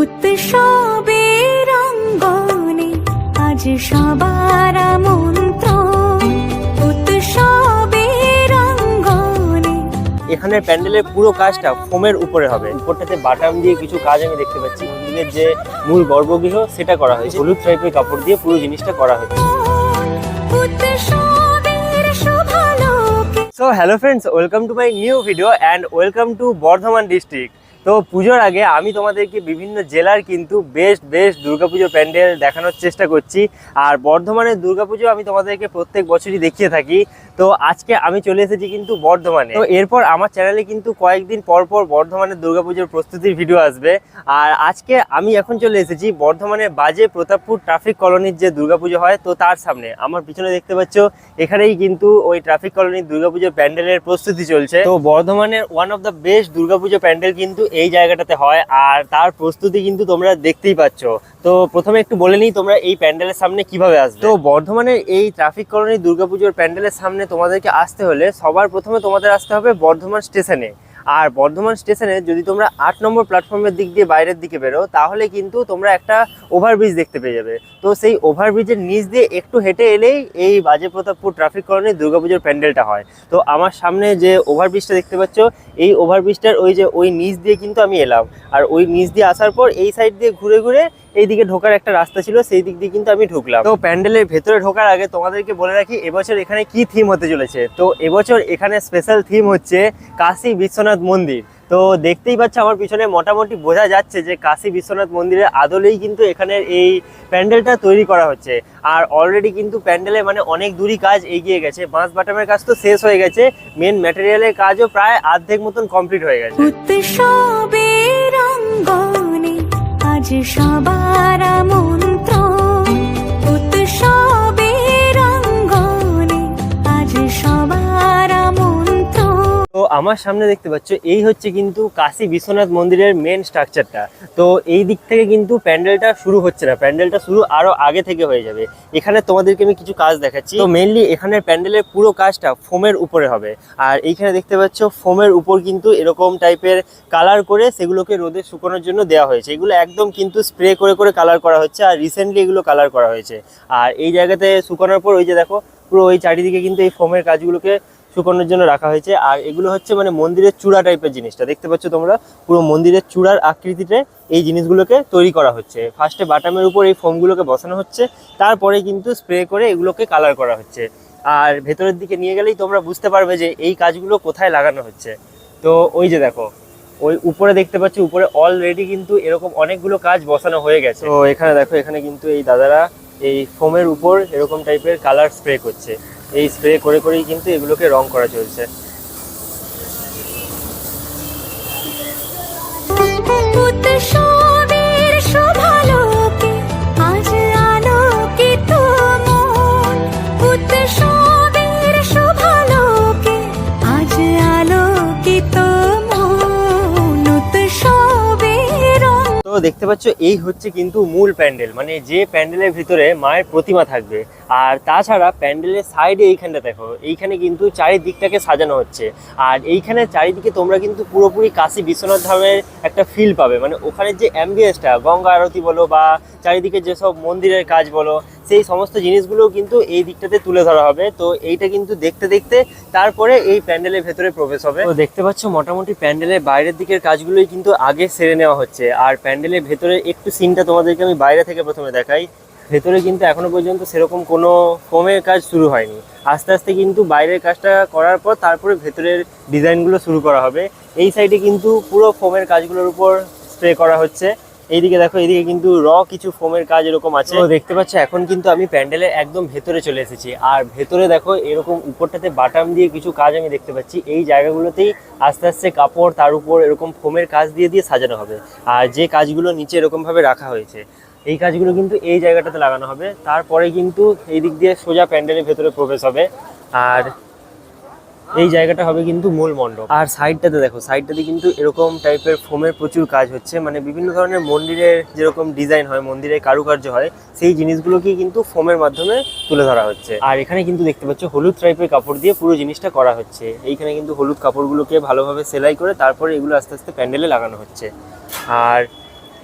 উৎসবের অঙ্গনে আজ সবার মন্ত্র উৎসবের অঙ্গনে এখানের প্যান্ডেলের পুরো কাজটা ফোমের উপরে হবে। উপরটাতে বাটাম দিয়ে কিছু কাজ আমি দেখতে পাচ্ছি। মন্দিরের যে মূল গর্ভগৃহ সেটা করা হয়েছে। হলুদ টাইপের কাপড় দিয়ে পুরো জিনিসটা করা হয়েছে। So hello friends welcome to my new video and welcome to Bardhaman district তো পুজোর আগে আমি তোমাদেরকে বিভিন্ন জেলার কিন্তু বেস্ট বেস্ট দুর্গাপুজো প্যান্ডেল দেখানোর চেষ্টা করছি। আর বর্ধমানের দুর্গাপুজো আমি তোমাদেরকে প্রত্যেক বছরই দেখিয়ে থাকি। তো আজকে আমি চলে এসেছি কিন্তু বর্ধমানে। তো এরপর আমার চ্যানেলে কিন্তু কয়েকদিন পর পর বর্ধমানের দুর্গাপুজোর প্রস্তুতির ভিডিও আসবে। আর আজকে আমি এখন চলে এসেছি বর্ধমানের বাজে প্রতাপপুর ট্রাফিক কলোনির যে দুর্গাপুজো হয়, তো তার সামনে। আমার পিছনে দেখতে পাচ্ছ, এখানেই কিন্তু ওই ট্রাফিক কলোনির দুর্গাপুজোর প্যান্ডেলের প্রস্তুতি চলছে। তো বর্ধমানের one of the best Durga Puja pandal কিন্তু এই জায়গাটাতে হয় আর তার প্রস্তুতি কিন্তু তোমরা দেখতেই পাচ্ছ। তো প্রথমে একটু বলে নিই তোমরা এই প্যান্ডেলের সামনে কীভাবে আসবে। তো বর্ধমানের এই ট্রাফিক কলোনি দুর্গাপুজোর প্যান্ডেলের সামনে তোমাদেরকে আসতে হলে সবার প্রথমে তোমাদের আসতে হবে বর্ধমান স্টেশনে। আর বর্ধমান স্টেশনে যদি তোমরা আট নম্বর প্ল্যাটফর্মের দিক দিয়ে বাইরের দিকে বেরো, তাহলে কিন্তু তোমরা একটা ওভারব্রিজ দেখতে পেয়ে যাবে। তো সেই ওভারব্রিজের নিচ দিয়ে একটু হেঁটে এলেই এই বাজে প্রতাপপুর ট্রাফিক কলোনির দুর্গাপুজোর প্যান্ডেলটা হয়। তো আমার সামনে যে ওভারব্রিজটা দেখতে পাচ্ছ, এই ওভারব্রিজটার ওই যে ওই নিচ দিয়ে কিন্তু আমি এলাম। আর ওই নিচ দিয়ে আসার পর এই সাইড দিয়ে ঘুরে ঘুরে এই দিকে ঢোকার একটা রাস্তা ছিল, সেই দিক দিয়ে কিন্তু আমি ঢুকলাম। তো প্যান্ডেলের ভেতরে ঢোকার আগে তোমাদেরকে বলে রাখি, এবছর এখানে কি থিম হতে চলেছে? তো এবছর এখানে স্পেশাল থিম হচ্ছে কাশী বিশ্বনাথ মন্দির। তো দেখতেই পাচ্ছ আমার পিছনে মোটামুটি বোঝা যাচ্ছে যে কাশী বিশ্বনাথ মন্দিরের আদলেই কিন্তু এখানের এই প্যান্ডেলটা তৈরি করা হচ্ছে। আর অলরেডি কিন্তু প্যান্ডেলে মানে অনেক দূরই কাজ এগিয়ে গেছে। বাঁশ বাটামের কাজ তো শেষ হয়ে গেছে মেন ম্যাটেরিয়ালের কাজও প্রায় অর্ধেক মতন কমপ্লিট হয়ে গেছে। সবার মন্ত্র আমার সামনে দেখতে পাচ্ছ, এই হচ্ছে কিন্তু কাশী বিশ্বনাথ মন্দিরের মেন স্ট্রাকচারটা তো এই দিক থেকে কিন্তু প্যান্ডেলটা শুরু হচ্ছে না, প্যান্ডেলটা শুরু আরও আগে থেকে হয়ে যাবে। এখানে তোমাদেরকে আমি কিছু কাজ দেখাচ্ছি। তো মেনলি এখানের প্যান্ডেলের পুরো কাজটা ফোমের উপরে হবে। আর এইখানে দেখতে পাচ্ছ ফোমের উপর কিন্তু এরকম টাইপের কালার করে সেগুলোকে রোদে শুকানোর জন্য দেওয়া হয়েছে। এগুলো একদম কিন্তু স্প্রে করে করে কালার করা হচ্ছে আর রিসেন্টলি এগুলো কালার করা হয়েছে। আর এই জায়গাতে শুকানোর পর ওই যে দেখো, পুরো ওই চারিদিকে কিন্তু এই ফোমের কাজগুলোকে শুকানোর জন্য রাখা হয়েছে। আর এগুলো হচ্ছে মানে মন্দিরের চূড়া টাইপের জিনিসটা। দেখতে পাচ্ছ তোমরা? পুরো মন্দিরের চূড়ার আকৃতিতে এই জিনিসগুলোকে তৈরি করা হচ্ছে। ফার্স্টে বাটামের উপর এই ফোমগুলোকে বসানো হচ্ছে। তারপরে কিন্তু স্প্রে করে এগুলোকে কালার করা হচ্ছে। আর ভেতরের দিকে নিয়ে গেলেই তোমরা বুঝতে পারবে যে এই কাজগুলো কোথায় লাগানো হচ্ছে। তো ওই যে দেখো, ওই উপরে দেখতে পাচ্ছ, উপরে অলরেডি কিন্তু এরকম অনেকগুলো কাজ বসানো হয়ে গেছে। তো এখানে দেখো, এখানে কিন্তু এই দাদারা এই ফোমের উপর এরকম টাইপের কালার স্প্রে করছে। এই স্প্রে করে করেই কিন্তু এগুলোকে রং করা চলছে। উৎসবের তো দেখতে পাচ্ছ, এই হচ্ছে কিন্তু মূল প্যান্ডেল। মানে যে প্যান্ডেলের ভিতরে মায়ের প্রতিমা থাকবে। আর তাছাড়া প্যান্ডেলের সাইডে এইখানটা দেখো, এইখানে কিন্তু চারিদিকটাকে সাজানো হচ্ছে। আর এইখানে চারিদিকে তোমরা কিন্তু পুরোপুরি কাশী বিশ্বনাথ ধামের একটা ফিল পাবে। মানে ওখানে যে অ্যাম্বিয়েন্সটা গঙ্গা আরতি বলো বা চারিদিকে যেসব মন্দিরের কাজ বলো সেই সমস্ত জিনিসগুলোও কিন্তু এই দিকটাতে তুলে ধরা হবে। তো এইটা কিন্তু দেখতে দেখতে তারপরে এই প্যান্ডেলের ভেতরে প্রবেশ হবে। তো দেখতে পাচ্ছ, মোটামুটি প্যান্ডেলের বাইরের দিকের কাজগুলোই কিন্তু আগে সেরে নেওয়া হচ্ছে। আর প্যান্ডেলের ভেতরে একটু সিনটা তোমাদেরকে আমি বাইরে থেকে প্রথমে দেখাই। ভেতরে কিন্তু এখনও পর্যন্ত সেরকম কোনো ফোমের কাজ শুরু হয়নি। আস্তে আস্তে কিন্তু বাইরের কাজটা করার পর তারপরে ভেতরের ডিজাইনগুলো শুরু করা হবে। এই সাইডে কিন্তু পুরো ফোমের কাজগুলোর উপর স্প্রে করা হচ্ছে। এইদিকে দেখো, এইদিকে কিন্তু র কিছু ফোমের কাজ এরকম আছে। তো দেখতে পাচ্ছ, এখন কিন্তু আমি প্যান্ডেলের একদম ভেতরে চলে এসেছি। আর ভেতরে দেখো, এরকম উপরটাতে বাটাম দিয়ে কিছু কাজ আমি দেখতে পাচ্ছি। এই জায়গাগুলোতেই আস্তে আস্তে কাপড়, তার উপর এরকম ফোমের কাজ দিয়ে দিয়ে সাজানো হবে। আর যে কাজগুলো নিচে এরকম ভাবে রাখা হয়েছে, এই কাজগুলো কিন্তু এই জায়গাটাতে লাগানো হবে। তারপরে কিন্তু এই দিক দিয়ে সোজা প্যান্ডেলের ভেতরে প্রবেশ হবে। আর এই জায়গাটা হবে কিন্তু মূল মণ্ডপ। আর সাইডটাতে দেখো, সাইডটাতে কিন্তু এরকম টাইপের ফোমের প্রচুর কাজ হচ্ছে। মানে বিভিন্ন ধরনের মন্দিরের যেরকম ডিজাইন হয়, মন্দিরের কারুকার্য হয়, সেই জিনিসগুলোকেই কিন্তু ফোমের মাধ্যমে তুলে ধরা হচ্ছে। আর এখানে কিন্তু দেখতে পাচ্ছ, হলুদ টাইপের কাপড় দিয়ে পুরো জিনিসটা করা হচ্ছে। এইখানে কিন্তু হলুদ কাপড়গুলোকে ভালোভাবে সেলাই করে তারপরে এগুলো আস্তে আস্তে প্যান্ডেলে লাগানো হচ্ছে। আর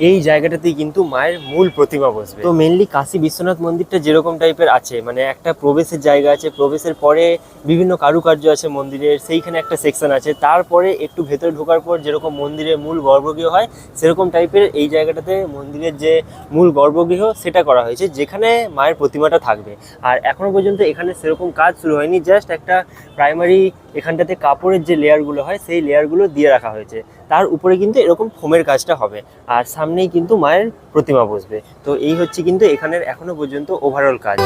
এই জায়গাটাতেই কিন্তু মায়ের মূল প্রতিমা বসবে। তো মেনলি কাশী বিশ্বনাথ মন্দিরটা যেরকম টাইপের আছে মানে একটা প্রবেশের জায়গা আছে, প্রবেশের পরে বিভিন্ন কারুকার্য আছে মন্দিরের, সেইখানে একটা সেকশন আছে, তারপরে একটু ভেতরে ঢোকার পর যেরকম মন্দিরের মূল গর্ভগৃহ হয়, সেরকম টাইপের এই জায়গাটাতে মন্দিরের যে মূল গর্ভগৃহ সেটা করা হয়েছে, যেখানে মায়ের প্রতিমাটা থাকবে। আর এখনও পর্যন্ত এখানে সেরকম কাজ শুরু হয়নি জাস্ট একটা প্রাইমারি এখানটাতে কাপড়ের যে লেয়ারগুলো হয়, সেই লেয়ারগুলো দিয়ে রাখা হয়েছে। তার উপরে কিন্তু এরকম ফোমের কাজটা হবে। আর সামনেই কিন্তু মায়ের প্রতিমা বসবে। তো এই হচ্ছে কিন্তু এখানের এখনও পর্যন্ত ওভারঅল কাজ।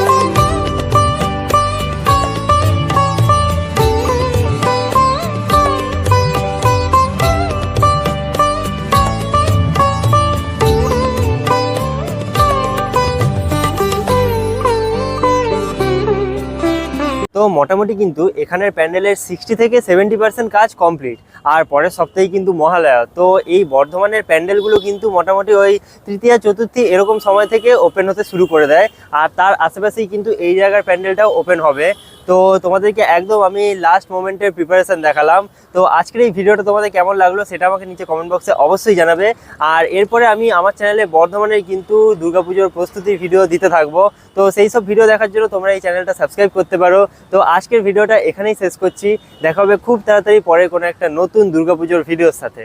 তো মোটামুটি কিন্তু এখানের প্যান্ডেলের সিক্সটি থেকে সেভেন্টি পার্সেন্ট কাজ কমপ্লিট আর পরের সপ্তাহে কিন্তু মহালয়া। তো এই বর্ধমানের প্যান্ডেলগুলো কিন্তু মোটামুটি ওই তৃতীয়, চতুর্থী এরকম সময় থেকে ওপেন হতে শুরু করে দেয়, আর তার আশেপাশেই কিন্তু এই জায়গার প্যান্ডেলটাও ওপেন হবে। তো তোমাদেরকে একদম আমি লাস্ট মোমেন্টের প্রিপারেশন দেখালাম। তো আজকের এই ভিডিওটা তোমাদের কেমন লাগল সেটা আমাকে নিচে কমেন্ট বক্সে অবশ্যই জানাবে। আর এরপরে আমি আমার চ্যানেলে বর্ধমানের কিন্তু দুর্গাপুজোর প্রস্তুতির ভিডিও দিতে থাকব। তো সেই সব ভিডিও দেখার জন্য তোমরা এই চ্যানেলটা সাবস্ক্রাইব করতে পারো। তো আজকের ভিডিওটা এখানেই শেষ করছি। দেখা হবে খুব তাড়াতাড়ি পরে কোনো একটা নতুন দুর্গাপুজোর ভিডিওর সাথে।